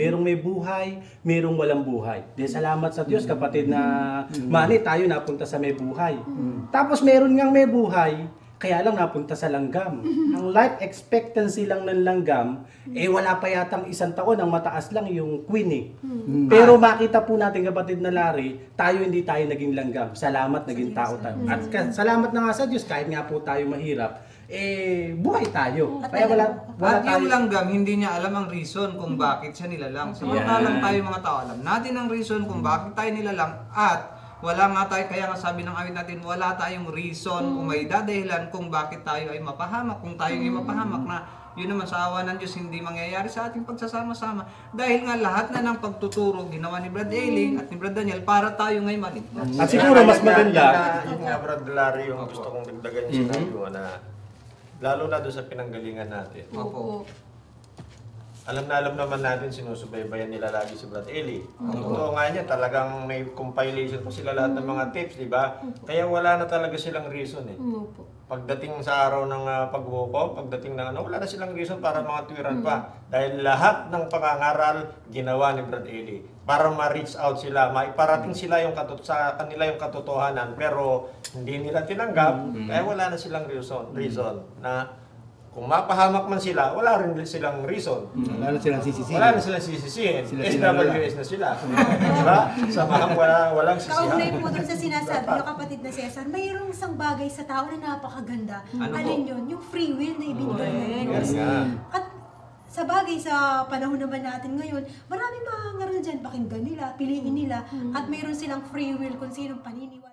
Merong may buhay, merong walang buhay. Di salamat sa Diyos kapatid na mani tayo napunta sa may buhay. Tapos meron ngang may buhay, kaya lang napunta sa langgam. Ang life expectancy lang ng langgam, eh wala pa yatang isang taon, ang mataas lang yung queen eh. Pero makita po natin kapatid na Larry, tayo hindi tayo naging langgam. Salamat, naging tao tayo. At salamat na nga sa Diyos, kahit nga po tayo mahirap, eh buhay tayo. Kaya wala, wala At tayo. yung langgam, hindi niya alam ang reason kung bakit siya nilalang. Samantalang tayo mga tao, alam natin ang reason kung bakit tayo nilalang at wala nga tayo, kaya nga sabi ng awit natin, wala tayong reason kung may dadahilan kung bakit tayo ay mapahamak. Kung tayo ay mapahamak na yun naman sa awa ng Diyos hindi mangyayari sa ating pagsasama-sama. Dahil nga lahat na ng pagtuturo ginawa ni Brad Ailing at ni Brad Daniel para tayo ngay maligtas. At siguro mas maganda. Yun nga, Brad Larry, yung gusto kong dagdagan yung sinabi mo na lalo na doon sa pinanggalingan natin. Opo. Alam na alam naman natin, sinusubaybayan nila lagi si Brad Eli. Ang totoo nga niya, talagang may compilation pa sila lahat ng mga tips, di ba? Kaya wala na talaga silang reason eh. Opo. Pagdating sa araw ng uh, pagbuko, pagdating ng ano, wala na silang reason para mga tuwiran pa. Dahil lahat ng pangangaral, ginawa ni Brad Eli. Para ma-reach out sila, maiparating sila yung katut sa kanila yung katotohanan, pero hindi nila tinanggap, kaya wala na silang reason, reason na kung mapahamak man sila, wala rin silang reason. Wala na silang sisisihin. Wala na silang sisisihin. Sila sila SWS na sila. diba? Samahan wala, walang Kaugnay sisihan. po dun sa sinasabi yung kapatid na Cesar, mayroong isang bagay sa tao na napakaganda. Ano Alin po? yun? Yung free will na ibinigay Diyos. Yes nga. At sa bagay sa panahon naman natin ngayon, maraming makangaral dyan. Pakinggan nila, piliin nila, at mayroon silang free will kung sinong paniniwala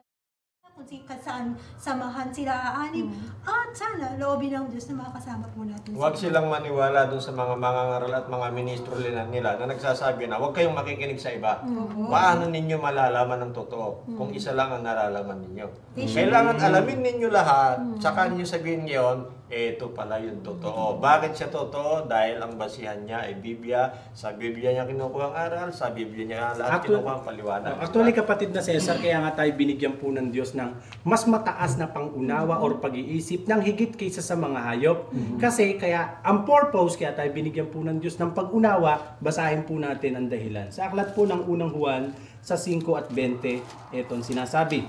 kung si saan samahan sila aanim. At sana, loobin ng Diyos na makakasama po natin Huwag sila. silang maniwala dun sa mga mangangaral at mga ministro nila, nila na nagsasabi na huwag kayong makikinig sa iba. Paano ninyo malalaman ng totoo kung isa lang ang nalalaman ninyo? Kailangan alamin ninyo lahat, tsaka ninyo sabihin ngayon, ito pala yung totoo. Bakit siya totoo? Dahil ang basihan niya ay Biblia. Sa Biblia niya kinukuha ang aral, sa Biblia niya lahat Actu- kinukuha ang paliwanag. Actually, kapatid na Cesar, kaya nga tayo binigyan po ng Diyos ng mas mataas na pangunawa or pag-iisip ng higit kaysa sa mga hayop. Kasi kaya ang purpose, kaya tayo binigyan po ng Diyos ng pag-unawa, basahin po natin ang dahilan. Sa aklat po ng unang Juan, sa 5 at 20, etong sinasabi.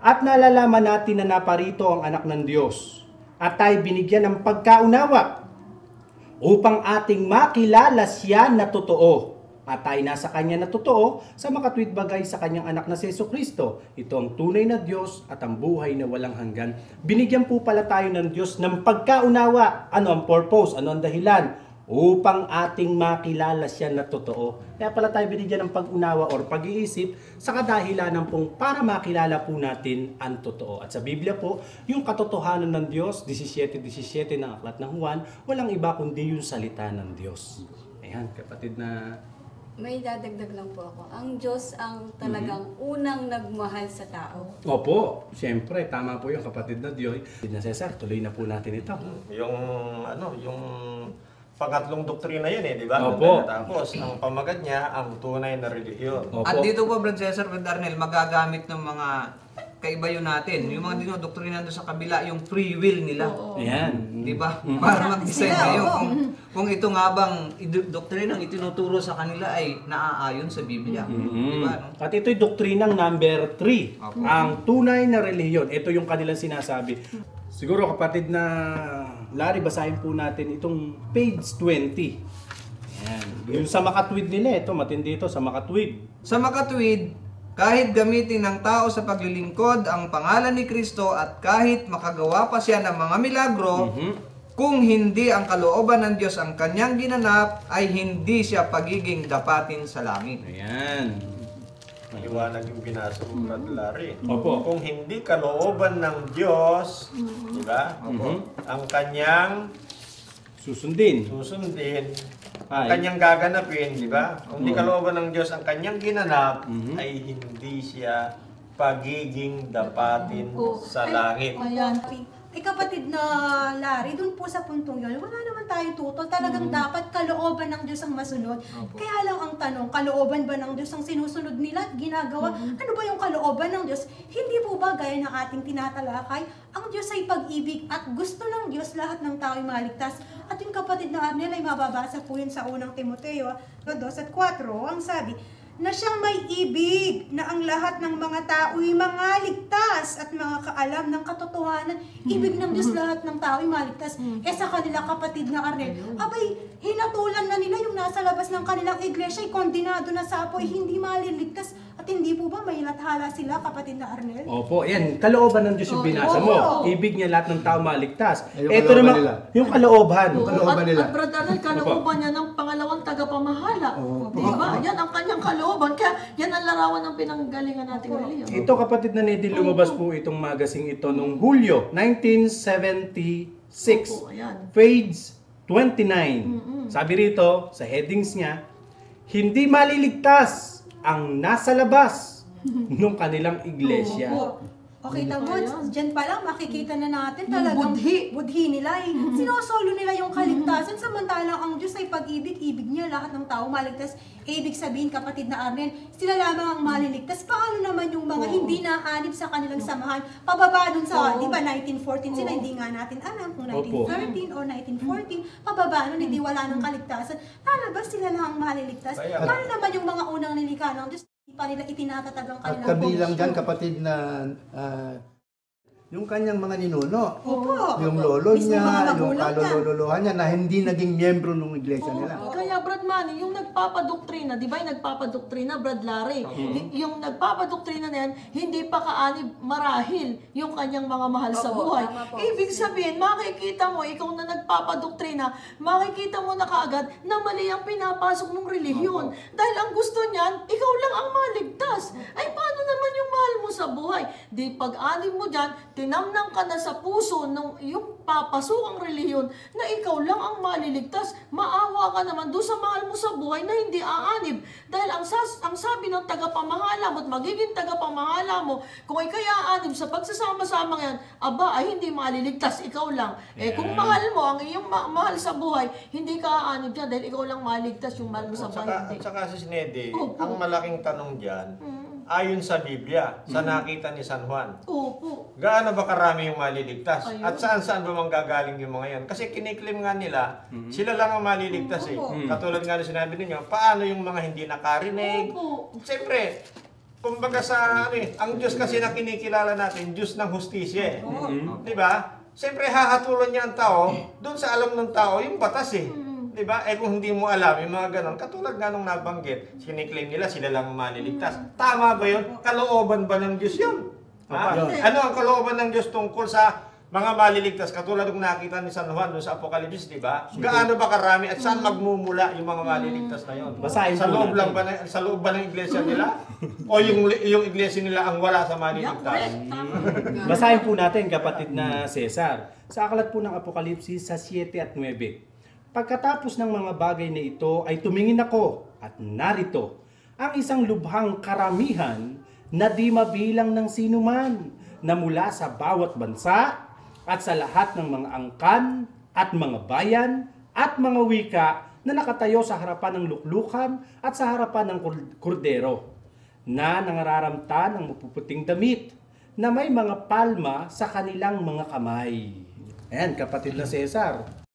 At nalalaman natin na naparito ang anak ng Diyos at tayo binigyan ng pagkaunawa upang ating makilala siya na totoo. At tayo nasa kanya na totoo sa makatwid bagay sa kanyang anak na si Yeso Kristo. Ito ang tunay na Diyos at ang buhay na walang hanggan. Binigyan po pala tayo ng Diyos ng pagkaunawa. Ano ang purpose? Ano ang dahilan? Upang ating makilala siya na totoo. Kaya pala tayo binigyan ng pag-unawa or pag-iisip sa kadahilanan pong para makilala po natin ang totoo. At sa Biblia po, yung katotohanan ng Diyos, 17-17 ng aklat ng Juan, walang iba kundi yung salita ng Diyos. Ayan, kapatid na May dadagdag lang po ako. Ang Diyos ang talagang unang nagmahal sa tao. Opo, siyempre, tama po yung kapatid na Diyoy. Na Cesar, tuloy na po natin ito. Yung ano, yung pangatlong doktrina yan eh, di ba? Opo. Tapos, ang pamagat niya, ang tunay na relihiyon. Opo. At dito po, Brad Cesar, Brad Arnel, magagamit ng mga kaiba yun natin. Yung mga dinodoktrina doon sa kabila, yung free will nila. Ayan. Di ba? Para mag-decide kayo kung, kung ito nga bang doktrinang itinuturo sa kanila ay naaayon sa Biblia. Di ba? No? At ito'y doktrinang number 3. Opo. Ang tunay na relihiyon. Ito yung kanilang sinasabi. Siguro kapatid na Larry, basahin po natin itong page 20. Ayan. Yung sa makatwid nila, ito matindi ito sa makatwid. Sa makatwid, kahit gamitin ng tao sa paglilingkod ang pangalan ni Kristo at kahit makagawa pa siya ng mga milagro, Mhm. kung hindi ang kalooban ng Diyos ang kanyang ginanap, ay hindi siya pagiging dapatin sa langit. Ayan. Maliwanag yung binasa mo, Brad Larry. Opo. Kung hindi kalooban ng Diyos, di ba? Mhm. Ang kanyang Susundin. susundin, ang Ay. kanyang gaganapin, di ba? Kung hindi kalooban ng Diyos ang kanyang ginanap, Mhm. ay hindi siya pagiging dapatin Oo. sa Ay, langit. Ayan. Eh kapatid na Larry, dun po sa puntong yun, wala naman tayong tutol. Talagang dapat kalooban ng Diyos ang masunod. Kaya lang ang tanong, kalooban ba ng Diyos ang sinusunod nila at ginagawa? Ano ba yung kalooban ng Diyos? Hindi po ba gaya ng ating tinatalakay? Ang Diyos ay pag-ibig at gusto ng Diyos lahat ng tao ay maligtas. At At yung kapatid na Arnel ay mababasa po yun sa unang Timoteo 2 at 4. Ang sabi, na siyang may ibig na ang lahat ng mga tao'y mga ligtas at mga kaalam ng katotohanan. Ibig ng Diyos lahat ng tao'y maligtas. Eh sa kanila kapatid na Arnel, abay, hinatulan na nila yung nasa labas ng kanilang iglesia ay kondinado na sa apoy, hindi maliligtas. At hindi po ba may lathala sila kapatid na Arnel? Opo, yan. Kalooban ng Diyos yung binasa mo. Ibig niya lahat ng tao maligtas. Ay, yung Ito kalooban naman, nila. yung kalooban. Yung kalooban at, nila. At Brad Arnel, kalooban niya ng pangalawang tagapamahala. Oo. Di ba? Yan ang kanyang kalooban. Kaya yan ang larawan ng pinanggalingan nating reliyon. Ito kapatid na Neddy, lumabas po itong magazine ito noong Hulyo 1976. Opo, ayan. Page 29. Sabi rito, sa headings niya, hindi maliligtas ang nasa labas ng kanilang iglesia. Opo. Okay, Ayan. dyan pa lang makikita na natin Yung talagang budhi. budhi nila eh. Sinosolo nila yung kaligtasan samantalang ang Diyos ay pag-ibig, ibig niya lahat ng tao maligtas. Eh, ibig sabihin, kapatid na Arnel, sila lamang ang maliligtas. Paano naman yung mga hindi naanib sa kanilang samahan? Pababa dun sa, di ba, 1914 sila, hindi nga natin alam kung Opo. 1913 or 1914, pababa nun, hindi wala ng kaligtasan. Lalabas sila lang ang maliligtas. Kaya- Paano naman yung mga unang nilikha ng Diyos? Hindi pa nila itinatatag ang At kanilang kabilang posisyon. dyan, kapatid na ah, yung kanyang mga ninuno. Opo. Yung lolo Mismo mga niya, yung magulang niya. kalololohan niya na hindi naging miyembro ng iglesia nila. Kaya Brad Manny, yung nagpapadoktrina, di ba yung nagpapadoktrina, Brad Larry, y- yung nagpapadoktrina na yan, hindi pa kaanib marahil yung kanyang mga mahal sa Opo, buhay. tama po. Ibig sabihin, makikita mo, ikaw na nagpapadoktrina, makikita mo na kaagad na mali ang pinapasok ng relihiyon. Dahil ang gusto niyan, ikaw lang ang maligtas. Ay, paano naman yung mahal mo sa buhay? Di pag-anib mo dyan, tinamnang ka na sa puso nung yung papasok ang relihiyon na ikaw lang ang maliligtas. Maawa ka naman doon sa mahal mo sa buhay na hindi aanib. Dahil ang, sas, ang sabi ng tagapamahala mo at magiging tagapamahala mo, kung ikay aanib sa pagsasama-sama yan, aba ay hindi maliligtas, ikaw lang. Eh kung mahal mo, ang iyong ma- mahal sa buhay, hindi ka aanib dyan dahil ikaw lang maligtas yung mahal mo sa At buhay. saka, Hindi. at saka si Snedy, Opo. ang malaking tanong dyan, ayon sa Biblia, sa nakita ni San Juan, Opo. gaano ba karami yung maliligtas? Ayun. At saan-saan ba manggagaling yung mga yan? Kasi kiniklim nga nila, sila lang ang maliligtas eh. Katulad nga na sinabi ninyo, paano yung mga hindi nakarinig? Opo. Siyempre, kumbaga sa ano eh, ang Diyos kasi na kinikilala natin, Diyos ng hustisya eh. Di ba? Siyempre, hahatulan niya ang tao, doon sa alam ng tao, yung batas eh. Di ba? Eh kung hindi mo alam, yung mga ganon, katulad nga nung nabanggit, siniklaim nila, sila lang ang maliligtas. Tama ba yun? Kalooban ba ng Diyos yun? Ha? Ano ang kalooban ng Diyos tungkol sa mga maliligtas? Katulad ng nakita ni San Juan doon sa Apokalipsis, di ba? Gaano ba karami at saan magmumula yung mga maliligtas na yun? Basahin sa loob lang ba na, sa loob ba ng iglesia nila? o yung yung iglesia nila ang wala sa maliligtas? Basahin po natin, kapatid na Cesar, sa aklat po ng Apokalipsis sa 7 at 9. Pagkatapos ng mga bagay na ito ay tumingin ako at narito ang isang lubhang karamihan na di mabilang ng sinuman na mula sa bawat bansa at sa lahat ng mga angkan at mga bayan at mga wika na nakatayo sa harapan ng luklukan at sa harapan ng kordero na nangararamta ng mapuputing damit na may mga palma sa kanilang mga kamay. Ayan, kapatid na Cesar.